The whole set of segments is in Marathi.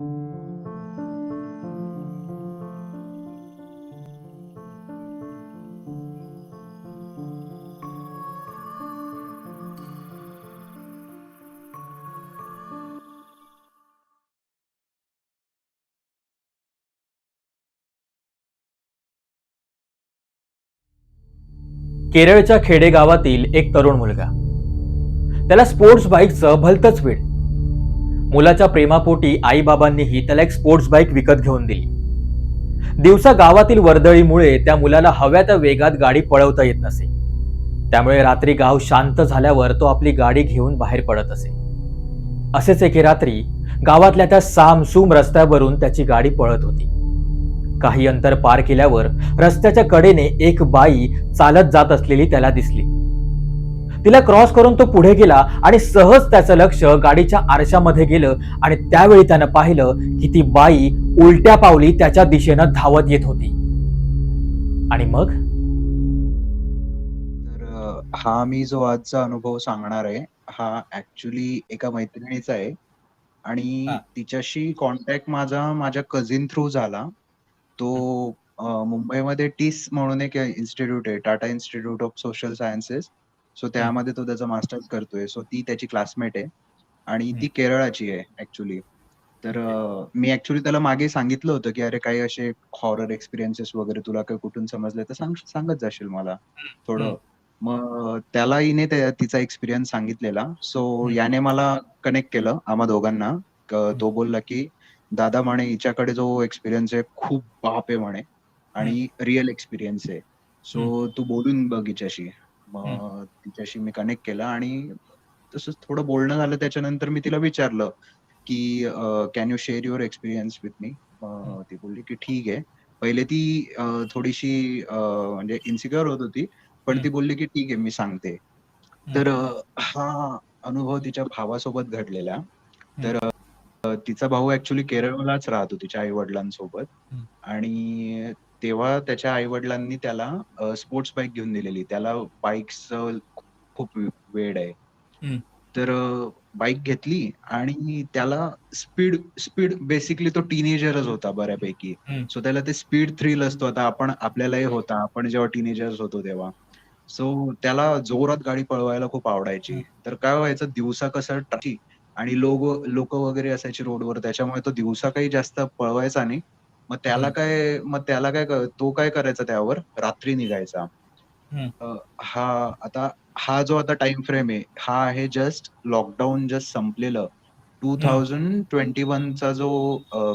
केरळच्या खेडेगावातील एक तरुण मुलगा. त्याला स्पोर्ट्स बाईकचं भलतच वेळ मुलाच्या प्रेमापोटी आईबाबांनीही त्याला एक स्पोर्ट्स बाईक विकत घेऊन दिली. दिवसा गावातील वर्दळीमुळे त्या मुलाला हव्या त्या वेगात गाडी पळवता येत नसे. त्यामुळे रात्री गाव शांत झाल्यावर तो आपली गाडी घेऊन बाहेर पडत असे. असेच एके रात्री गावातल्या त्या सामसूम रस्त्यावरून त्याची गाडी पळत होती. काही अंतर पार केल्यावर रस्त्याच्या कडेने एक बाई चालत जात असलेली त्याला दिसली. तिला क्रॉस करून तो पुढे गेला आणि सहज त्याचं लक्ष गाडीच्या आरशामध्ये गेलं आणि त्यावेळी त्यानं पाहिलं की ती बाई उलट्या पावली त्याच्या दिशेनं धावत येत होती. आणि मग? तर हा मी जो आजचा अनुभव सांगणार आहे हा ऍक्च्युली एका मैत्रिणीचा आहे. आणि. तिच्याशी कॉन्टॅक्ट माझा माझ्या कझिन थ्रू झाला. तो मुंबईमध्ये टीस म्हणून एक इन्स्टिट्यूट आहे Tata institute of social sciences so त्यामध्ये तो त्याचा मास्टर्स करतोय. सो ती त्याची क्लासमेट आहे. आणि ती केरळाची आहे ऍक्च्युली तर मी ऍक्च्युली त्याला मागे सांगितलं होतं की अरे काही असे हॉरर एक्सपिरियन्सेस वगैरे तुला काही कुठून समजले तर सांग सांगत जाशील मला. थोडं. मग त्याला हिने तिचा एक्सपिरियन्स सांगितलेला. सो. याने मला कनेक्ट केलं आम्हा दोघांना. तो बोलला की दादा म्हणे हिच्याकडे जो एक्सपिरियन्स आहे खूप बाप आहे म्हणे. आणि रिअल एक्सपिरियन्स आहे. सो तू बोलून बघ हिच्याशी. मग तिच्याशी मी कनेक्ट केलं आणि तसंच थोडं बोलणं झालं त्याच्यानंतर मी तिला विचारलं की can you share your experience with me ती बोलली की ठीक आहे. पहिले ती थोडीशी म्हणजे इन्सिक्युअर होत होती पण ती बोलली की ठीक आहे मी सांगते. तर हा अनुभव तिच्या भावासोबत घडलेला. तर तिचा भाऊ ऍक्च्युली केरळलाच राहतो तिच्या आई वडिलांसोबत. आणि तेव्हा त्याच्या आई वडिलांनी त्याला स्पोर्ट्स बाईक घेऊन दिलेली. त्याला बाईक्स खूप वेड आहे. तर बाईक घेतली आणि त्याला स्पीड स्पीड बेसिकली तो टीनेजरच होता बऱ्यापैकी. सो त्याला ते स्पीड थ्रिल असतो. आता आपण आपल्यालाही होता. आपण जेव्हा टीनेजर्स होतो तेव्हा. सो त्याला जोरात गाडी पळवायला खूप आवडायची. तर काय व्हायचं दिवसा कसं आणि लोक लोक वगैरे असायचे रोडवर त्याच्यामुळे तो दिवसा काही जास्त पळवायचा नाही. मग त्याला. काय मग त्याला काय तो काय करायचा त्यावर? रात्री निघायचा. हा आता हा जो आता टाइम फ्रेम आहे हा आहे जस्ट लॉकडाऊन जस्ट संपलेलं. टू थाउजंड ट्वेंटी वनचा जो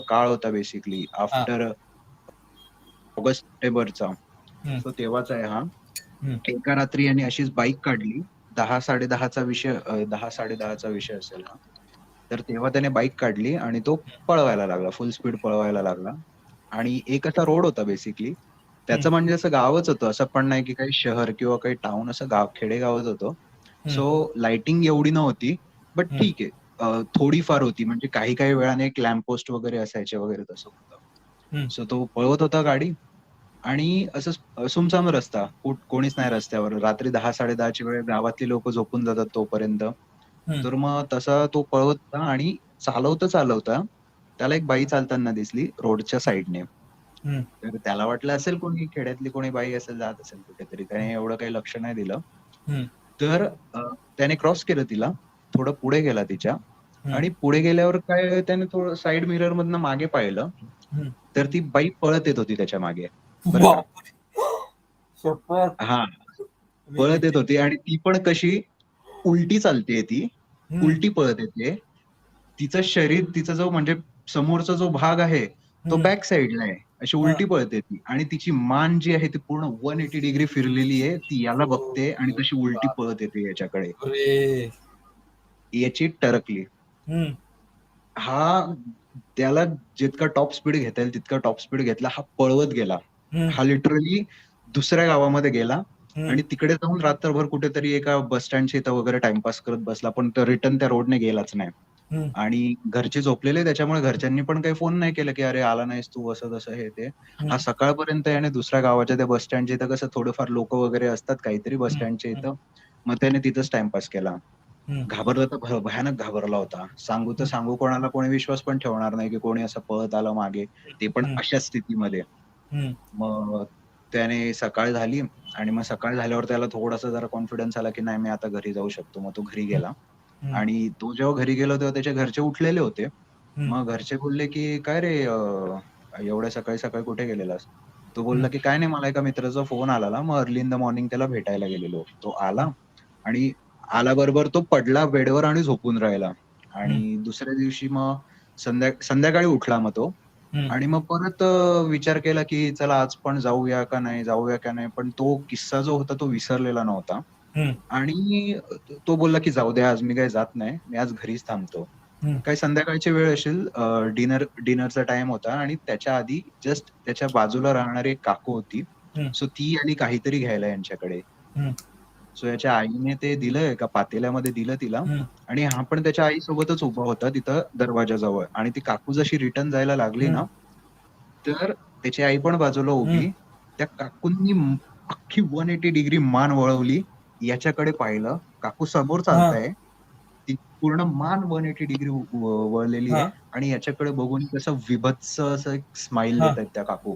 काळ होता बेसिकली आफ्टर ऑगस्ट सप्टेंबरचा. सो तेव्हाचा आहे हा. एका रात्री यांनी अशीच बाईक काढली. दहा साडे दहाचा विषय दहा साडे दहाचा विषय असेल हा. तर तेव्हा त्याने बाईक काढली आणि तो पळवायला लागला फुल स्पीड पळवायला लागला. आणि एक असा रोड होता बेसिकली त्याचं. म्हणजे असं गावच होतं. असं पण नाही की काही शहर किंवा काही टाउन असं गाव खेडेगावच होतं. सो लाइटिंग एवढी नव्हती. बट. ठीक आहे. थोडीफार होती. म्हणजे काही काही वेळाने एक लॅम्प पोस्ट वगैरे असायचे वगैरे तसं. होतं. सो तो पळवत होता गाडी. आणि असं सुमसाम रस्ता. कुठ- कोणीच नाही रस्त्यावर. रात्री दहा साडे दहाची वेळ गावातली लोक झोपून जातात तोपर्यंत. तर मग तसा तो पळवत होता आणि चालवता चालवता त्याला एक बाई चालताना दिसली रोडच्या साईडने. तर त्याला वाटलं असेल कोणी खेड्यातली कोणी बाई असेल जात असेल कुठेतरी. त्याने एवढं काही लक्ष नाही दिलं. तर त्याने क्रॉस केलं तिला. थोडं पुढे गेला तिच्या. आणि पुढे गेल्यावर काय त्याने थोडं साईड मिरर मधनं मागे पाहिलं. तर ती बाईक पळत येत होती त्याच्यामागे. हा. पळत येत होती आणि ती पण कशी उलटी चालते ती. उलटी पळत येते. तिचं शरीर तिचा जो म्हणजे समोरचा जो भाग आहे तो. बॅक साइडला आहे अशी उलटी पळत येते आणि तिची मान जी आहे ती पूर्ण वन एटी डिग्री फिरलेली आहे ती याला बघते आणि तशी उलटी पळत येते याच्याकडे. याची टरकली. हा त्याला जितका टॉप स्पीड घेता येईल तितका टॉप स्पीड घेतला हा पळवत गेला. हा लिटरली दुसऱ्या गावामध्ये गेला. आणि तिकडे जाऊन रात्रभर कुठेतरी एका बस स्टँडच्या इथं वगैरे टाइमपास करत बसला पण रिटर्न त्या रोडने गेलाच नाही. आणि घरचे झोपलेले त्याच्यामुळे घरच्यांनी पण काही फोन नाही केलं की अरे आला नाहीस तू असं तसं हे ते. हा सकाळपर्यंत याने दुसऱ्या गावाच्या त्या बस स्टँडच्या इथं कसं थोडंफार लोक वगैरे असतात काहीतरी बस हम्म. स्टँडच्या इथं मग त्याने तिथंच टाइमपास केला. घाबरला तर भयानक घाबरला होता सांगू तर सांगू कोणाला कोणी विश्वास पण ठेवणार नाही की कोणी असं पळत आलं मागे ते पण. अशा स्थितीमध्ये. मग त्याने सकाळ झाली आणि मग सकाळ झाल्यावर त्याला थोडासा जरा कॉन्फिडन्स आला की नाही मी आता घरी जाऊ शकतो मग तो घरी गेला. आणि तो जेव्हा घरी गेला तेव्हा त्याचे घरचे उठलेले होते. मग घरचे बोलले की काय रे एवढ्या सकाळी सकाळी कुठे गेलेलास? तो बोलला की काय नाही मला एका मित्राचा फोन आला मग अर्ली इन द मॉर्निंग त्याला भेटायला गेलेलो. तो आला आणि आल्याबरोबर तो पडला बेडवर आणि झोपून राहिला. आणि दुसऱ्या दिवशी मग संध्या संध्याकाळी उठला मग तो. आणि मग परत विचार केला की चला आज पण जाऊया का नाही जाऊया का नाही? पण तो किस्सा जो होता तो विसरलेला नव्हता. आणि तो बोलला की जाऊ द्या आज मी काही जात नाही मी आज घरीच थांबतो. काही संध्याकाळची वेळ असेल डिनर डिनरचा टाइम होता आणि त्याच्या आधी जस्ट त्याच्या बाजूला राहणारी एक काकू होती. सो ती आली काहीतरी घ्यायला यांच्याकडे. सो याच्या आईने ते दिलं एका पातेल्यामध्ये दिलं तिला. आणि हा पण त्याच्या आई सोबतच उभा होता तिथं दरवाजाजवळ आणि ती काकू जशी रिटर्न जायला लागली ना तर त्याची आई पण बाजूला उभी. त्या काकूंनी अख्खी वन एटी डिग्री मान वळवली याच्याकडे पाहिलं काकू समोर चालताय ती पूर्ण मान वन एटी डिग्री वळलेली आहे. आणि याच्याकडे बघून कसं विभत्स असं एक स्माइल. देत आहेत त्या काकू.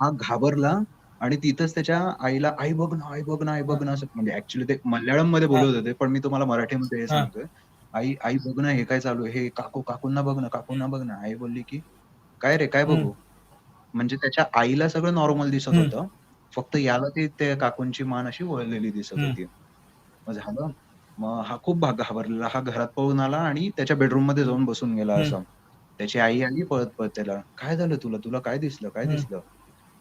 हा घाबरला आणि तिथंच त्याच्या आईला आई बघ ना आई बघ ना आई बघ ना असं म्हणजे ऍक्च्युली ते मल्याळममध्ये बोलत होते पण मी तुम्हाला मराठीमध्ये हे. सांगतोय. आई आई बघ ना हे काय चालू आहे? हे काकू काकूंना बघ ना काकूंना बघ ना. आई बोलली की काय रे काय बघू? म्हणजे त्याच्या आईला सगळं नॉर्मल दिसत. होतं. फक्त याला ती त्या काकूंची मान अशी वळलेली दिसत. होती. मग झालं. मग हा खूप भाग घाबरलेला. हा घरात पळून आला आणि त्याच्या बेडरूममध्ये जाऊन बसून गेला. असं. त्याची आई आली पळत पळत त्याला. काय झालं तुला? तुला काय दिसलं? काय. दिसलं?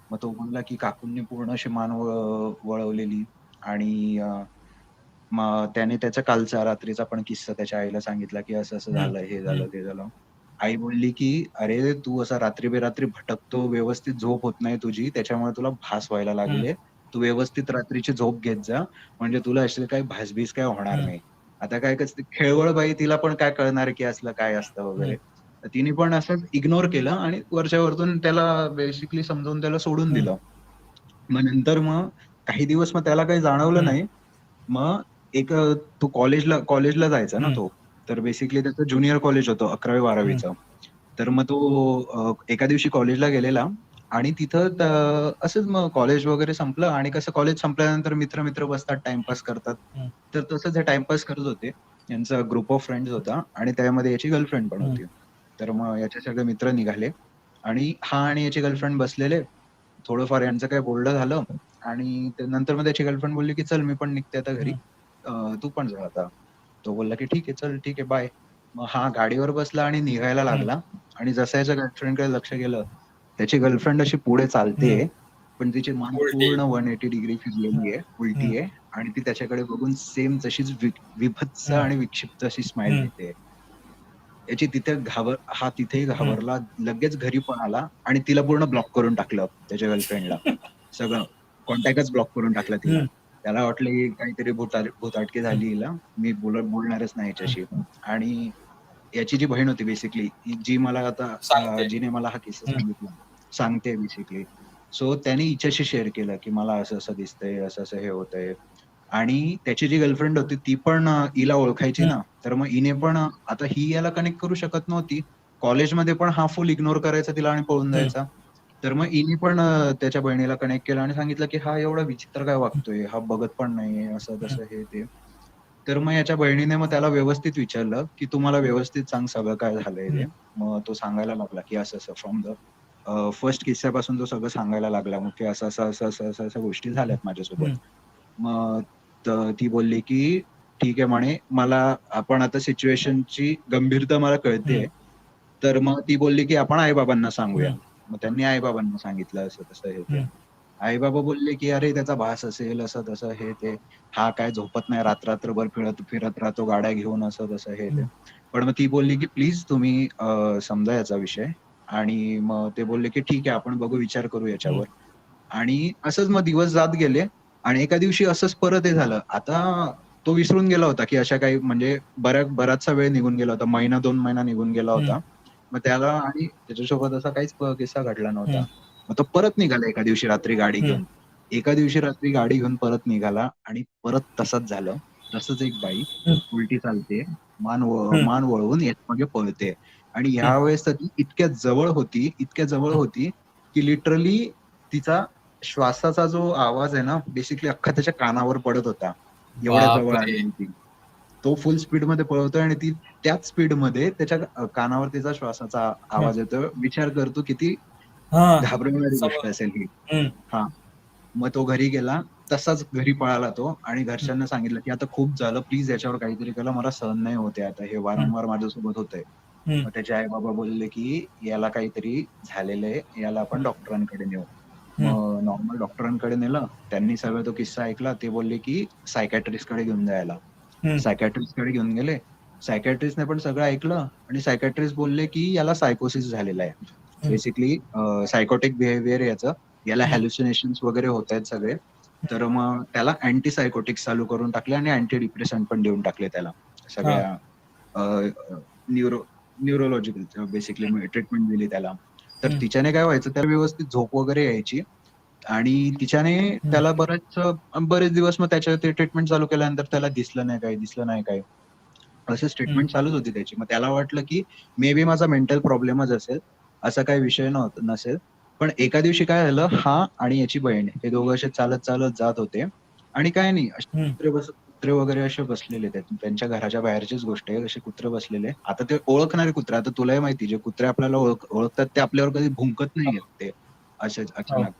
मग तो म्हणला की काकूंनी पूर्ण अशी मान वळ- वळवलेली आणि त्याने त्याचा कालचा रात्रीचा पण किस्सा त्याच्या आईला सांगितला की असं असं. झालं हे झालं ते झालं. आई बोलली की अरे तू असा रात्री बेरात्री भटकतो व्यवस्थित झोप होत नाही तुझी त्याच्यामुळे तुला भास व्हायला लागले तू व्यवस्थित रात्रीची झोप घेत जा म्हणजे तुला असे काही भासबीस काय होणार. नाही. आता काय कसं खेळवळ बाई तिला पण काय कळणार की असलं काय असतं वगैरे. तिने पण असं इग्नोर केलं आणि वरच्या वरतून त्याला बेसिकली समजावून त्याला सोडून. दिलं. मग नंतर मग काही दिवस मग त्याला काही जाणवलं. नाही. मग एक तो कॉलेजला कॉलेजला जायचा ना. तो. तर बेसिकली त्याचं ज्युनियर कॉलेज होतं अकरावी बारावीचं. तर मग तो एका दिवशी कॉलेजला गेलेला आणि तिथं असंच मग कॉलेज वगैरे संपलं आणि कसं कॉलेज संपल्यानंतर मित्र मित्र बसतात टाइमपास करतात. तर तसंच हे टाइमपास करत होते. यांचा ग्रुप ऑफ फ्रेंड्स होता आणि त्यामध्ये याची गर्लफ्रेंड पण होती. तर मग याचे सगळे मित्र निघाले आणि हा आणि याची गर्लफ्रेंड बसलेले. थोडंफार यांचं काय बोलणं झालं आणि नंतर मग त्याची गर्लफ्रेंड बोलली की चल मी पण निघते आता घरी. तू पण जा आता. तो बोलला की ठीक आहे चल ठीक आहे बाय मग हा गाडीवर बसला आणि निघायला लागला आणि जसं याच्या गर्लफ्रेंडकडे लक्ष गेलं त्याची गर्लफ्रेंड अशी पुढे चालते. पण तिची मान. पूर्ण वन एटी डिग्री फिरलेली आहे उलटी आहे आणि ती त्याच्याकडे बघून सेम तशीच विभत्स. आणि विक्षिप्त अशी स्माइल. देते याची तिथे घाबर हा तिथेही घाबरला लगेच घरी पण आला आणि तिला पूर्ण ब्लॉक करून टाकलं त्याच्या गर्लफ्रेंडला सगळं कॉन्टॅक्टच ब्लॉक करून टाकला तिला. त्याला वाटलं की काहीतरी भूता- भूताटकी झाली हिला. मी बोल बोलणारच नाही याच्याशी आणि याची जी बहीण होती बेसिकली जी मला आता जिने मला हा किस्सा. सांगितला. सांगते बेसिकली सो त्याने हिच्याशी शेअर केलं की मला असं असं दिसतंय असं असं हे होतंय. आणि त्याची जी गर्लफ्रेंड होती ती पण हिला ओळखायची ना. तर मग हिने पण आता ही याला कनेक्ट करू शकत नव्हती. कॉलेजमध्ये पण हा फुल इग्नोर करायचा तिला आणि पळून. जायचा. तर मग हिने पण त्याच्या बहिणीला कनेक्ट केलं आणि सांगितलं की हा एवढा विचित्र काय वागतोय? हा बघत पण नाही असं तसं हे ते. तर मग याच्या बहिणीने मग त्याला व्यवस्थित विचारलं की तुम्हाला व्यवस्थित सांग सगळं काय झालंय ते. मग तो सांगायला लागला की असं असं फ्रॉम द फर्स्ट किस्स्यापासून तो सगळं सांगायला लागला. मग की असं असं असं असं असं असं गोष्टी झाल्यात माझ्यासोबत. मग त- बोलली की ठीक आहे म्हणे मला आपण आता सिच्युएशनची गंभीरता मला कळते तर मग ती बोलली की आपण आईबाबांना सांगूया. मग त्यांनी आईबाबांना सांगितलं असं तसं हे ते हम्म. आईबाबा बोलले की अरे त्याचा भास असेल असं तसं हे ते. हा काय झोपत नाही रात्र रात्रभर फिरत फिरत राहतो गाड्या घेऊन असं तसं हे ते. पण मग ती बोलली की प्लीज तुम्ही समजा याचा विषय. आणि मग ते बोलले की ठीक आहे आपण बघू विचार करू याच्यावर. आणि असंच मग दिवस जात गेले. आणि एका दिवशी असंच परत हे झालं. आता तो विसरून गेला होता की अशा काही म्हणजे बऱ्या बराचसा वेळ निघून गेला होता. महिना दोन महिना निघून गेला होता. मग त्याला आणि त्याच्यासोबत असा काहीच किस्सा घडला नव्हता. मग तो परत निघाला एका दिवशी रात्री गाडी. घेऊन एका दिवशी रात्री गाडी घेऊन परत निघाला आणि परत तसंच झालं तसंच एक बाई. उलटी चालते मान. मान वळवून मागे पळते आणि ह्या वेळेस तर ती इतक्या जवळ होती इतक्या जवळ होती की लिटरली तिचा श्वासाचा जो आवाज आहे ना बेसिकली अख्खा त्याच्या कानावर पडत होता एवढ्या जवळ. आली ती तो फुल स्पीडमध्ये पळवतोय आणि ती त्याच स्पीडमध्ये त्याच्या कानावर तिचा श्वासाचा आवाज येतोय. विचार करतो किती हा. घाबरवणारी गोष्ट असेल ही. हा. मग तो घरी गेला तसाच घरी पळाला तो आणि घरच्यांना सांगितलं की आता खूप झालं प्लीज याच्यावर काहीतरी केलं मला सहन नाही होते आता हे वारंवार माझ्यासोबत होतंय. मग त्याचे आई बाबा बोलले की याला काहीतरी झालेलं आहे याला आपण डॉक्टरांकडे नेऊ. मग नॉर्मल डॉक्टरांकडे नेलं त्यांनी सगळं तो किस्सा ऐकला ते बोलले की सायकॅट्रिस्टकडे घेऊन जायला. सायकॅट्रिस्टकडे घेऊन गेले. सायकॅट्रिस्टने पण सगळं ऐकलं आणि सायकॅट्रिस्ट बोलले की याला सायकोसिस झालेला आहे. बेसिकली सायकोटिक बिहेवियर याचं. याला हॅल्युसिनेशन वगैरे होत आहेत सगळे. तर मग त्याला अँटी सायकोटिक्स चालू करून टाकले आणि अँटी डिप्रेशन पण देऊन टाकले त्याला. सगळ्या न्यूरो न्यूरोलॉजिकल बेसिकली ट्रीटमेंट दिली त्याला. तर. तिच्याने काय व्हायचं त्याला व्यवस्थित झोप वगैरे यायची. आणि तिच्याने त्याला बरेच बरेच दिवस मग त्याच्या ते ट्रीटमेंट चालू केल्यानंतर त्याला दिसलं नाही काय दिसलं नाही काय असेच ट्रीटमेंट चालूच होती त्याची. मग त्याला वाटलं की मे बी माझा मेंटल प्रॉब्लेमच असेल असा काही विषय नव्हता नसेल. पण एका दिवशी काय झालं हा आणि याची बहीण हे दोघं असे चालत चालत जात होते. आणि काय नाही असे. कुत्रे बस कुत्रे वगैरे असे बसलेले त्यांच्या घराच्या बाहेरचीच गोष्ट आहे असे कुत्रे बसलेले. आता ते ओळखणारे कुत्रे आता तुलाही माहिती जे कुत्रे आपल्याला ओळख ओळखतात ते आपल्यावर कधी भुंकत नाही आहेत ते. असेच अचानक.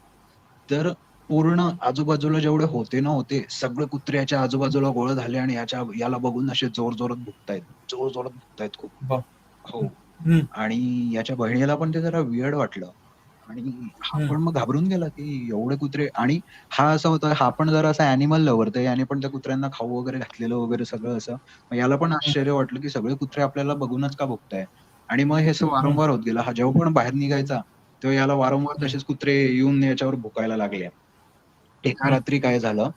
तर पूर्ण आजूबाजूला जेवढे होते ना होते सगळे कुत्रे याच्या आजूबाजूला गोळ झाले आणि याच्या याला बघून असे जोर जोरात भुकतायत. जोर जोरात भुकतायत खूप. हो. आणि याच्या बहिणीला पण ते जरा वियर्ड वाटलं. आणि हा. पण मग घाबरून गेला की एवढे कुत्रे आणि हा असा होता हा पण जरा असा अॅनिमल लवर तर याने पण त्या कुत्र्यांना खाऊ वगैरे घातलेलं वगैरे सगळं असं. मग याला पण आश्चर्य वाटलं की सगळे कुत्रे आपल्याला बघूनच का भुकताय? आणि मग हे असं वारंवार होत गेलं. हा जेव्हा पण बाहेर निघायचा तेव्हा याला वारंवार तसेच कुत्रे येऊन याच्यावर भुकायला लागले. एका रात्री काय झालं?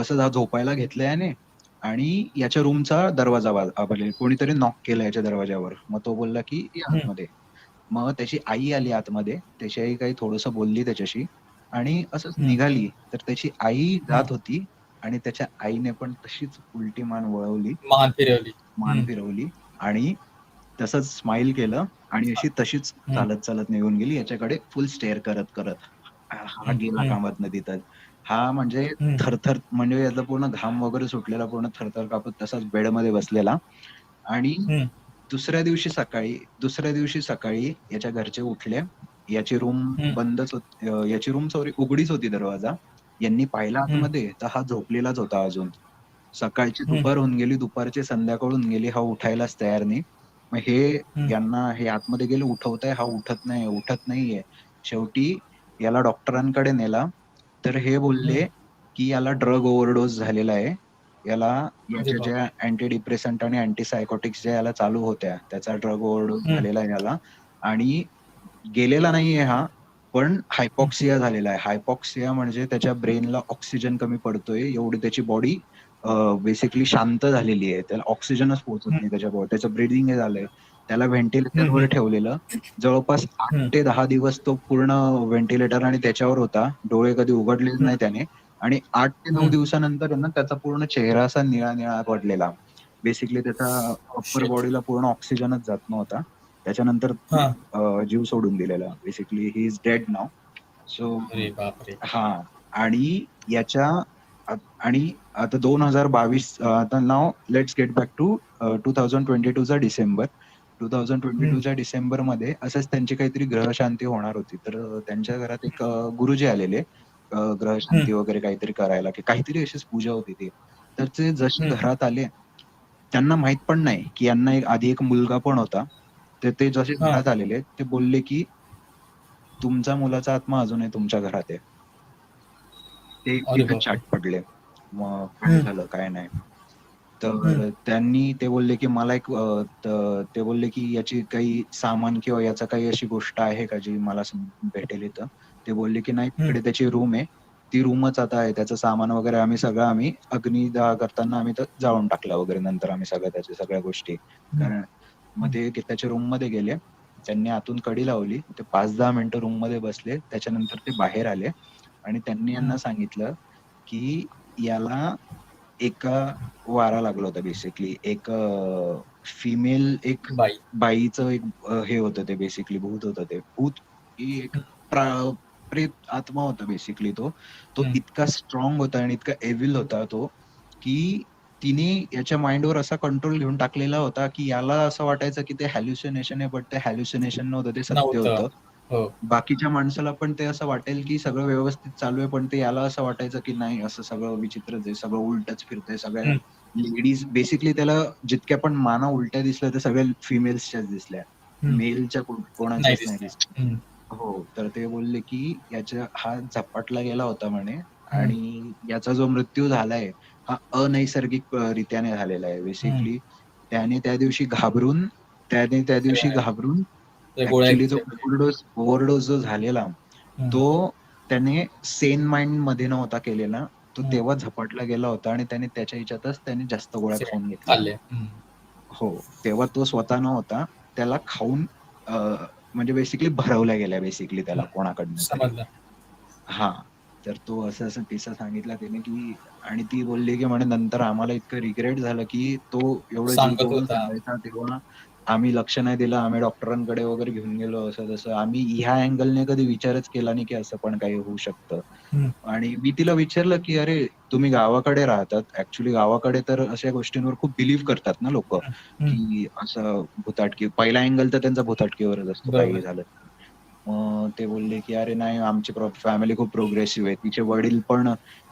असं झोपायला घेतलं याने आणि याच्या रूमचा दरवाजा वा- आवरलेला. कोणीतरी नॉक केला याच्या दरवाजावर मग तो बोलला की "ये हम्म. आतमध्ये. मग त्याची आई आली आतमध्ये. त्याची आई काही थोडस बोलली त्याच्याशी आणि असंच. निघाली. तर त्याची आई जात होती आणि त्याच्या आईने पण तशीच उलटी मान वळवली. मान फिरवली. मान. फिरवली आणि तसंच स्माइल केलं. आणि अशी तशीच. चालत चालत निघून गेली याच्याकडे फुल स्टेअर करत करत हा. गेला कामात नदीतच हा म्हणजे. थरथर म्हणजे याचा पूर्ण घाम वगैरे सुटलेला पूर्ण थरथर कापत तसाच बेडमध्ये बसलेला आणि. दुसऱ्या दिवशी सकाळी दुसऱ्या दिवशी सकाळी याच्या घरचे उठले याची रूम. बंदच होती याची रूम सॉरी उघडीच होती दरवाजा यांनी पाहिला. आतमध्ये तर हा झोपलेलाच होता अजून सकाळची. दुपार होऊन गेली दुपारची संध्याकाळ होऊन गेली हा उठायलाच तयार नाही मग हे. यांना हे आतमध्ये गेले उठवताय. हा उठत नाही उठत नाहीये. शेवटी याला डॉक्टरांकडे नेला. तर हे बोलले की याला ड्रग ओव्हरडोस झालेला आहे. याला याच्या. ज्या अँटी डिप्रेसंट आणि अँटी सायकोटिक्स ज्या याला चालू होत्या त्याचा ड्रग ओव्हरडोस. झालेला आहे याला. आणि गेलेला नाहीये हा पण हायपॉक्सिया झालेला आहे. हायपॉक्सिया म्हणजे त्याच्या ब्रेनला ऑक्सिजन कमी पडतोय. एवढी त्याची बॉडी बेसिकली शांत झालेली आहे. त्याला ऑक्सिजनच पोहोचत नाही त्याच्या बॉडी त्याचं ब्रिदिंग हे झालंय. त्याला व्हेंटिलेटरवर. ठेवलेलं. जवळपास आठ. ते दहा दिवस तो पूर्ण व्हेंटिलेटर आणि त्याच्यावर होता. डोळे कधी उघडलेच नाही त्याने. आणि आठ ते नऊ. दिवसानंतर ना त्याचा पूर्ण चेहरा असा निळा निळा पडलेला. बेसिकली त्याचा अप्पर. बॉडीला पूर्ण ऑक्सिजनच जात नव्हता. त्याच्यानंतर जीव सोडून दिलेला. Basically he is dead now so हा. आणि याच्या आणि आता दोन हजार बावीस आता now let's get back to two thousand twenty two चा December. Two thousand twenty two च्या डिसेंबरमध्ये असंच त्यांची काहीतरी ग्रहशांती होणार होती. तर त्यांच्या घरात एक गुरुजी आलेले. ग्रहशांती वगैरे काहीतरी करायला की काहीतरी अशीच पूजा होती ती. तर ते जसे. घरात आले त्यांना माहीत पण नाही की यांना एक आधी एक मुलगा पण होता. तर ते जसे. घरात आलेले ते बोलले की तुमचा मुलाचा आत्मा अजूनही तुमच्या घरात आहे. ते. चाट पडले. मग काय. झालं काय नाही. तर. त्यांनी ते बोलले की मला एक त- बोलले की याची काही सामान किंवा याचा काही अशी गोष्ट आहे का जी मला भेटेल इथं? ते बोलले की नाही तिकडे त्याची रूम आहे. ती रूमच आता आहे. त्याचं सामान वगैरे आम्ही सगळं आम्ही अग्निदाह करताना आम्ही तर जाळून टाकला वगैरे नंतर आम्ही सगळ्या त्याच्या सगळ्या गोष्टी. कारण मग ते त्याच्या रूममध्ये गेले. त्यांनी आतून कडी लावली. ते पाच दहा मिनिटं रूममध्ये बसले. त्याच्यानंतर ते बाहेर आले. आणि त्यांनी यांना सांगितलं की याला एका वारा लागला होता बेसिकली एक फिमेल एक बाई. बाईचं एक हे होतं ते बेसिकली भूत होतं ते. भूत ही एक प्रा- प्रेत आत्मा होता बेसिकली तो. तो. इतका स्ट्रॉंग होता आणि इतका एव्हिल होता तो की तिने याच्या माइंडवर असा कंट्रोल घेऊन टाकलेला होता की याला असं वाटायचं की ते हॅल्युसिनेशन आहे बट ते हॅल्युसिनेशन नव्हतं ते सत्य. होतं. बाकीच्या माणसाला पण ते असं वाटेल की सगळं व्यवस्थित चालू आहे पण ते याला असं वाटायचं की नाही असं सगळं विचित्रच आहे सगळं उलटच फिरतंय सगळ्या. लेडीज बेसिकली त्याला जितक्या पण माना उलट्या दिसल्या त्या सगळ्या फिमेल्सच्याच दिसल्या. मेलच्या कोणाच्याच. नाही दिसल्या. हो तर ते बोलले की याच्या हा झपाटला गेला होता म्हणे आणि याचा जो मृत्यू झालाय हा अनैसर्गिक रित्याने झालेला आहे बेसिकली त्याने त्या दिवशी घाबरून त्याने त्या दिवशी घाबरून ओव्हरडोस ओव्हरडोस जो झालेला. तो त्याने सेन माइंडमध्ये नव्हता केलेला. तो. तेव्हा झपाटला गेला होता आणि त्याने त्याच्या ह्याच्यातच त्याने जास्त गोळ्या. खाऊन घेतल्या. हो. तेव्हा तो स्वतः नव्हता. त्याला खाऊन म्हणजे बेसिकली भरवल्या गेल्या बेसिकली त्याला कोणाकडनं हा. तर तो असं असं किस्सा सांगितला त्याने की आणि ती बोलली की म्हणे नंतर आम्हाला इतकं रिग्रेट झालं की तो एवढं तेव्हा आम्ही लक्ष नाही दिलं आम्ही डॉक्टरांकडे वगैरे घेऊन गेलो असं तसं आम्ही ह्या अँगलने कधी विचारच केला नाही की असं पण काही होऊ शकतं. आणि मी तिला विचारलं की अरे तुम्ही गावाकडे राहतात ऍक्च्युली गावाकडे तर अशा गोष्टींवर खूप बिलीव्ह करतात ना लोक. की असं भूताटकी पहिला अँगल तर त्यांचा भूताटकीवरच असतो. काही झालं. मग ते बोलले की अरे नाही आमची फॅमिली खूप प्रोग्रेसिव्ह आहे तिचे वडील पण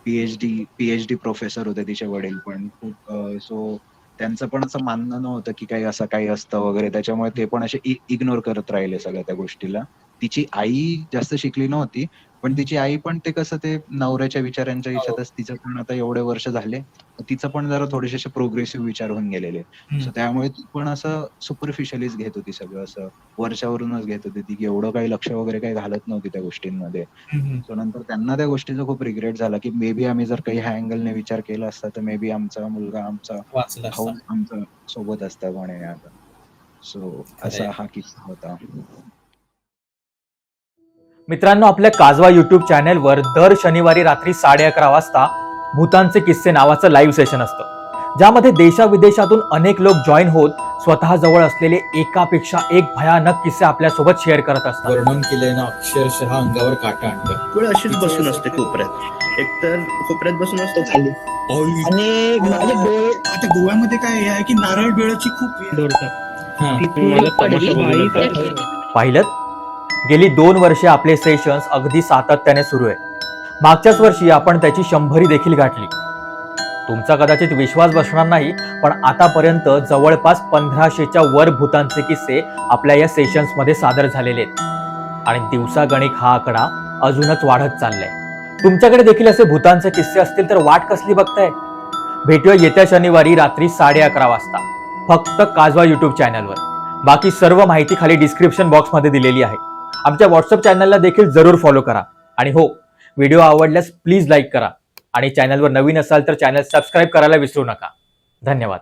पीएचडी पीएचडी प्रोफेसर होते तिचे वडील पण खूप सो त्यांचं पण असं मानणं नव्हतं की काही असं काही असतं वगैरे. त्याच्यामुळे ते पण असे इग्नोर करत राहिले सगळ्या त्या गोष्टीला. तिची आई जास्त शिकली नव्हती. पण तिची आई पण ते कसं ते नवऱ्याच्या विचारांच्या हो. ह्याच्यातच तिचं पण आता एवढे वर्ष झाले तिचं पण जरा थोडेसे असे प्रोग्रेसिव्ह विचार होऊन गेलेले. सो त्यामुळे ती पण असं सुपरफिशियलीच घेत होती सगळं असं वरच्यावरूनच घेत होती ती एवढं काही लक्ष वगैरे काही घालत नव्हती त्या गोष्टींमध्ये. सो नंतर त्यांना त्या गोष्टीचा खूप रिग्रेट झाला की मे बी आम्ही जर काही ह्या अँगलने विचार केला असता तर मे बी आमचा मुलगा आमचा भाऊ. आमचा सोबत असता म्हणे आता सो असा हा किस्सा होता मित्रांनो आपल्या काजवा युट्यूब चॅनेलवर दर शनिवारी रात्री साडे अकरा वाजता भूतांचे किस्से नावाचं लाईव्ह सेशन असतं. ज्यामध्ये देशाविदेशातून अनेक लोक जॉईन होत स्वतः जवळ असलेले एकापेक्षा एक भयानक किस्से आपल्यासोबत शेअर करत असतात. वर्णन केलंय ना अक्षरशः अंगावर काटा वेळ अशीच बसून असते कोपऱ्यात. एकतर कोपऱ्यात बसून असतो खाली. आणि माझे डोळे आता गोव्यामध्ये काय आहे की नारळ बिळाची खूप नका. पाहिलं गेली दोन वर्षे आपले सेशन्स अगदी सातत्याने सुरू आहे मागच्याच वर्षी आपण त्याची शंभरी देखील गाठली. तुमचा कदाचित विश्वास बसणार नाही पण आतापर्यंत जवळपास पंधराशेच्या वर भूतांचे किस्से आपल्या या सेशन्समध्ये सादर झालेले आहेत. आणि दिवसागणिक हा आकडा अजूनच वाढत चाललाय. तुमच्याकडे देखील असे भूतांचे किस्से असतील तर वाट कसली बघताय? भेटूया येत्या शनिवारी रात्री साडे अकरा वाजता फक्त काजवा युट्यूब चॅनलवर बाकी सर्व माहिती खाली डिस्क्रिप्शन बॉक्समध्ये दिलेली आहे. आमच्या व्हॉट्सअप चॅनलला देखील जरूर फॉलो करा. आणि हो व्हिडिओ आवडल्यास प्लीज लाईक करा. आणि चॅनलवर नवीन असाल तर चॅनल सबस्क्राईब करायला विसरू नका. धन्यवाद.